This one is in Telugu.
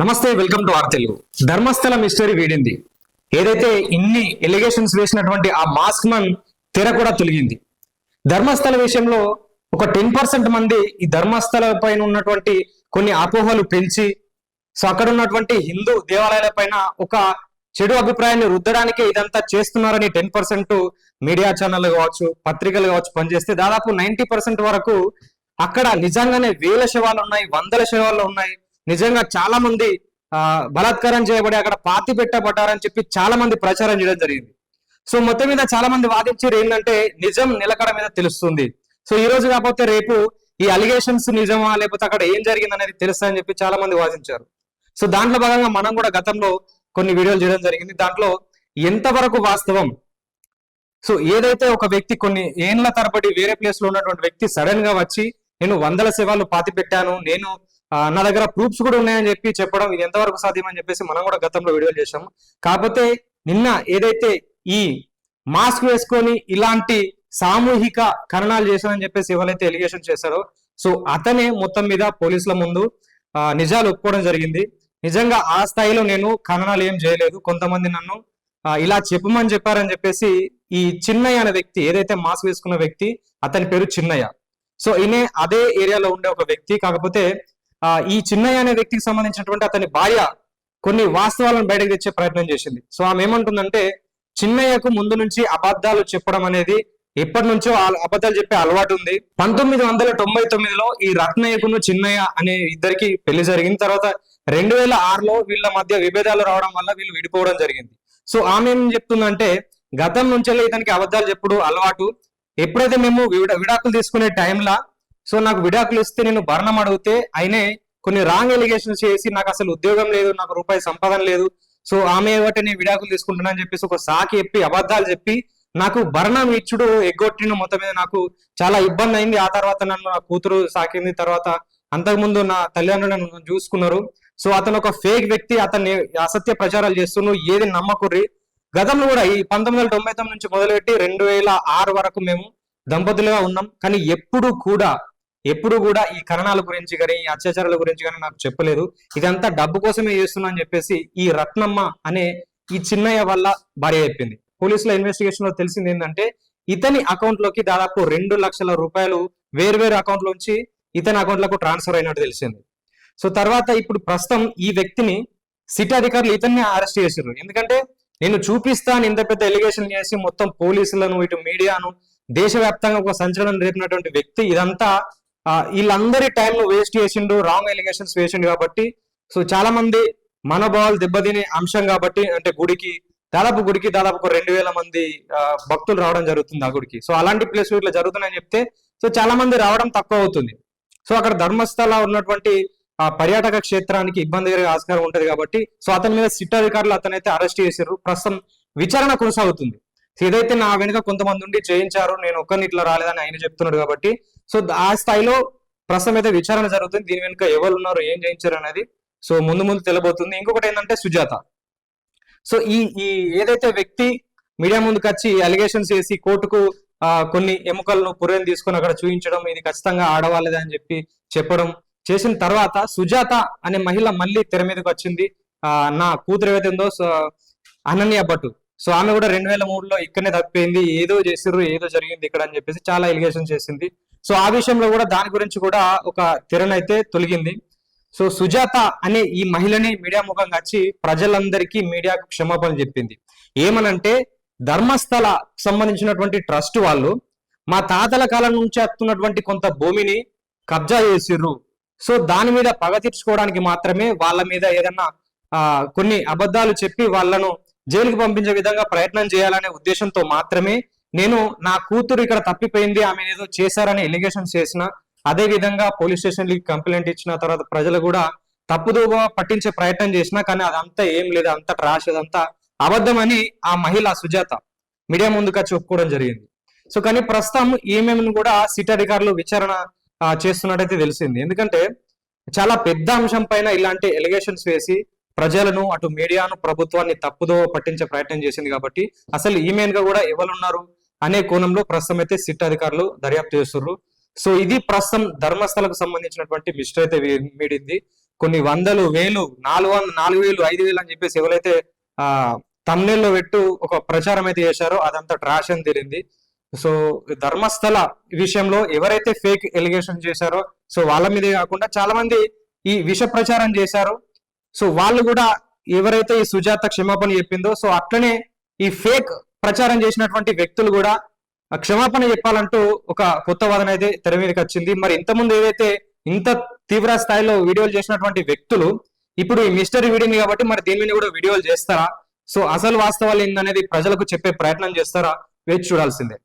నమస్తే welcome to R Telugu Dharmasthala mystery వీడింది. ఏదైతే ఇన్ని ఎలిగేషన్స్ వేసినటువంటి ఆ మాస్క్ మన్ తెర కూడా తొలగింది. ధర్మస్థల విషయంలో ఒక టెన్ పర్సెంట్ మంది ఈ ధర్మస్థల పైన ఉన్నటువంటి కొన్ని అపోహలు పెంచి సో అక్కడ ఉన్నటువంటి హిందూ దేవాలయాల పైన ఒక చెడు అభిప్రాయాన్ని రుద్దడానికి ఇదంతా చేస్తున్నారని టెన్ పర్సెంట్ మీడియా ఛానల్ కావచ్చు పత్రికలు కావచ్చు పనిచేస్తే దాదాపు నైన్టీ పర్సెంట్ వరకు అక్కడ నిజంగానే వేల శవాలు ఉన్నాయి వందల శవాలు ఉన్నాయి. నిజంగా చాలా మంది ఆ బలాత్కారం చేయబడి అక్కడ పాతి పెట్టబడ్డారని చెప్పి చాలా మంది ప్రచారం చేయడం జరిగింది. సో మొత్తం మీద చాలా మంది వాదించారు ఏంటంటే నిజం నిలకడ మీద తెలుస్తుంది. సో ఈ రోజు కాకపోతే రేపు ఈ అలిగేషన్స్ నిజమా లేకపోతే అక్కడ ఏం జరిగింది అనేది తెలుస్తా చెప్పి చాలా మంది వాదించారు. సో దాంట్లో భాగంగా మనం కూడా గతంలో కొన్ని వీడియోలు చేయడం జరిగింది. దాంట్లో ఎంతవరకు వాస్తవం? సో ఏదైతే ఒక వ్యక్తి కొన్ని ఏండ్ల తరబడి వేరే ప్లేస్లో ఉన్నటువంటి వ్యక్తి సడన్గా వచ్చి నేను వందల సేవలు పాతి పెట్టాను నేను నా దగ్గర ప్రూఫ్స్ కూడా ఉన్నాయని చెప్పి చెప్పడం ఇది ఎంతవరకు సాధ్యమని చెప్పేసి మనం కూడా గతంలో వీడియోలు చేశాము. కాకపోతే నిన్న ఏదైతే ఈ మాస్క్ వేసుకొని ఇలాంటి సామూహిక కరణాలు చేశానని చెప్పేసి ఎవరైతే ఎలిగేషన్ చేశారో సో అతనే మొత్తం మీద పోలీసుల ముందు నిజాలు ఒప్పుకోవడం జరిగింది. నిజంగా ఆ స్థాయిలో నేను కరణాలు ఏం చేయలేదు. కొంతమంది నన్ను ఇలా చెప్పమని చెప్పారని చెప్పేసి ఈ చిన్నయ్య అనే వ్యక్తి ఏదైతే మాస్క్ వేసుకున్న వ్యక్తి అతని పేరు చిన్నయ్య. సో ఈయనే అదే ఏరియాలో ఉండే ఒక వ్యక్తి. కాకపోతే ఈ చిన్నయ్య అనే వ్యక్తికి సంబంధించినటువంటి అతని భార్య కొన్ని వాస్తవాలను బయటకు తెచ్చే ప్రయత్నం చేసింది. సో ఆమె ఏమంటుందంటే చిన్నయ్యకు ముందు నుంచి అబద్ధాలు చెప్పడం అనేది ఎప్పటి నుంచో అబద్ధాలు చెప్పే అలవాటు ఉంది. పంతొమ్మిది వందల తొంభై తొమ్మిదిలో ఈ రత్నయ్యకును చిన్నయ్య అనే ఇద్దరికి పెళ్ళి జరిగిన తర్వాత రెండు వేల ఆరులో వీళ్ళ మధ్య విభేదాలు రావడం వల్ల వీళ్ళు విడిపోవడం జరిగింది. సో ఆమె ఏం చెప్తుందంటే గతం నుంచే ఇతనికి అబద్ధాలు చెప్పుడు అలవాటు. ఎప్పుడైతే మేము విడాకులు తీసుకునే టైంలా సో నాకు విడాకులు ఇస్తే నేను భరణం అడిగితే ఆయనే కొన్ని రాంగ్ ఎలిగేషన్స్ చేసి నాకు అసలు ఉద్యోగం లేదు నాకు రూపాయి సంపాదన లేదు. సో ఆమె బట్టి నేను విడాకులు తీసుకుంటున్నా అని చెప్పేసి ఒక సాకి చెప్పి అబద్ధాలు చెప్పి నాకు భరణం ఇచ్చుడు ఎగ్గొట్టిన మొత్తం మీద నాకు చాలా ఇబ్బంది అయింది. ఆ తర్వాత నన్ను నా కూతురు సాకింది. తర్వాత అంతకుముందు నా తల్లిదండ్రులు నన్ను చూసుకున్నారు. సో అతను ఒక ఫేక్ వ్యక్తి అతన్ని అసత్య ప్రచారాలు చేస్తూ ఏది నమ్మకుర్రి? గతంలో కూడా ఈ పంతొమ్మిది వందల తొంభై తొమ్మిది నుంచి మొదలుపెట్టి రెండు వేల ఆరు వరకు మేము దంపతులుగా ఉన్నాం. కానీ ఎప్పుడు కూడా ఎప్పుడు కూడా ఈ కరణాల గురించి కానీ ఈ అత్యాచారాల గురించి కానీ నాకు చెప్పలేదు. ఇదంతా డబ్బు కోసమే చేస్తున్నా అని చెప్పేసి ఈ రత్నమ్మ అనే ఈ చిన్నయ్య వల్ల భార్య చెప్పింది. పోలీసుల ఇన్వెస్టిగేషన్లో తెలిసింది ఏంటంటే ఇతని అకౌంట్లోకి దాదాపు రెండు లక్షల రూపాయలు వేర్వేరు అకౌంట్ లోంచి ఇతని అకౌంట్లకు ట్రాన్స్ఫర్ అయినట్టు తెలిసింది. సో తర్వాత ఇప్పుడు ప్రస్తుతం ఈ వ్యక్తిని సిటీ అధికారులు ఇతన్ని అరెస్ట్ చేశారు ఎందుకంటే నేను చూపిస్తాను ఇంత పెద్ద ఎలిగేషన్ చేసి మొత్తం పోలీసులను ఇటు మీడియాను దేశవ్యాప్తంగా ఒక సంచలనం రేపినటువంటి వ్యక్తి. ఇదంతా వీళ్ళందరి టైంను వేస్ట్ చేసిండు రాంగ్ ఎలిగేషన్స్ వేసిండు కాబట్టి సో చాలా మంది మనోభావాలు దెబ్బతినే అంశం కాబట్టి అంటే గుడికి దాదాపు గుడికి దాదాపు ఒక రెండు వేల మంది భక్తులు రావడం జరుగుతుంది ఆ గుడికి. సో అలాంటి ప్లేస్ ఇట్లా జరుగుతున్నాయని చెప్తే సో చాలా మంది రావడం తక్కువ అవుతుంది. సో అక్కడ ధర్మస్థల ఉన్నటువంటి ఆ పర్యాటక క్షేత్రానికి ఇబ్బంది కలిగే ఆస్కారం ఉంటది కాబట్టి సో అతని మీద సిట్ అధికారులు అతనైతే అరెస్ట్ చేశారు ప్రస్తుతం విచారణ కొనసాగుతుంది. ఏదైతే నా వెనుక కొంతమంది ఉండి చేయించారు నేను ఒక్కరిని ఇట్లా రాలేదని ఆయన చెప్తున్నాడు కాబట్టి సో ఆ స్థాయిలో ప్రస్తుతం అయితే విచారణ జరుగుతుంది. దీని వెనుక ఎవరు ఉన్నారు ఏం చేయించారు అనేది. సో ముందు ముందు తెలియబోతుంది ఇంకొకటి ఏంటంటే సుజాత. సో ఈ ఈ ఏదైతే వ్యక్తి మీడియా ముందుకు వచ్చి అలిగేషన్స్ చేసి కోర్టుకు కొన్ని ఎముకలను పురేని తీసుకొని అక్కడ చూపించడం ఇది ఖచ్చితంగా ఆడవాళ్ళదే అని చెప్పి చెప్పడం చేసిన తర్వాత సుజాత అనే మహిళ మళ్ళీ తెర మీదకి వచ్చింది. ఆ, నా కూతురు ఏదైతే ఉందో సో అనన్య భట్టు. సో ఆమె కూడా రెండు వేల మూడులో ఇక్కడనే తప్పిపోయింది. ఏదో చేసిర్రు ఏదో జరిగింది ఇక్కడ అని చెప్పేసి చాలా ఎలిగేషన్ చేసింది. సో ఆ విషయంలో కూడా దాని గురించి కూడా ఒక తెరనైతే తొలగింది. సో సుజాత అనే ఈ మహిళని మీడియా ముఖంగా వచ్చి ప్రజలందరికీ మీడియాకు క్షమాపణ చెప్పింది. ఏమనంటే ధర్మస్థల సంబంధించినటువంటి ట్రస్ట్ వాళ్ళు మా తాతల కాలం నుంచి వస్తున్నటువంటి కొంత భూమిని కబ్జా చేసిర్రు. సో దాని మీద పగ తీర్చుకోవడానికి మాత్రమే వాళ్ళ మీద ఏదన్నా ఆ కొన్ని అబద్ధాలు చెప్పి వాళ్ళను జైలుకి పంపించే విధంగా ప్రయత్నం చేయాలనే ఉద్దేశంతో మాత్రమే నేను నా కూతురు ఇక్కడ తప్పిపోయింది ఆమె ఏదో చేశారని ఎలిగేషన్స్ చేసిన అదే విధంగా పోలీస్ స్టేషన్ కంప్లైంట్ ఇచ్చిన తర్వాత ప్రజలు కూడా తప్పుదోవ పట్టించే ప్రయత్నం చేసినా కానీ అదంతా ఏం లేదు అంత ట్రాష్ అదంతా అబద్ధమని ఆ మహిళ సుజాత మీడియా ముందుగా చెప్పుకోవడం జరిగింది. సో కానీ ప్రస్తుతం ఈమెను కూడా సిటీ అధికారులు విచారణ చేస్తున్నట్టయితే తెలిసింది. ఎందుకంటే చాలా పెద్ద అంశం పైన ఇలాంటి ఎలిగేషన్స్ వేసి ప్రజలను అటు మీడియాను ప్రభుత్వాన్ని తప్పుదో పట్టించే ప్రయత్నం చేసింది కాబట్టి అసలు ఈమెయిన్గా కూడా ఎవరున్నారు? అనే కోణంలో ప్రస్తుతం అయితే సిట్ అధికారులు దర్యాప్తు చేస్తున్నారు సో ఇది ప్రస్తుతం ధర్మస్థలకు సంబంధించినటువంటి మిస్టర్ అయితే మీడింది కొన్ని వందలు వేలు నాలుగు వంద నాలుగు వేలు ఐదు వేలు అని చెప్పేసి ఎవరైతే ఆ తమ్నేల్లో పెట్టు ఒక ప్రచారం అయితే చేశారో అదంతా ట్రాష్ అని తేలింది. సో ధర్మస్థల విషయంలో ఎవరైతే ఫేక్ ఎలిగేషన్ చేశారో సో వాళ్ళ మీదే కాకుండా చాలా మంది ఈ విష ప్రచారం చేశారు. సో వాళ్ళు కూడా ఎవరైతే ఈ సుజాత క్షమాపణ చెప్పిందో సో అట్లనే ఈ ఫేక్ ప్రచారం చేసినటువంటి వ్యక్తులు కూడా క్షమాపణ చెప్పాలంటూ ఒక కొత్త వాదన అయితే తెర మీదకి వచ్చింది. మరి ఇంతకుముందు ఏదైతే ఇంత తీవ్ర స్థాయిలో వీడియోలు చేసినటువంటి వ్యక్తులు ఇప్పుడు ఈ మిస్టరీ వీడింది కాబట్టి మరి దీని మీద కూడా వీడియోలు చేస్తారా? సో అసలు వాస్తవాలు ఏందనేది ప్రజలకు చెప్పే ప్రయత్నం చేస్తారా? వేచి చూడాల్సిందే.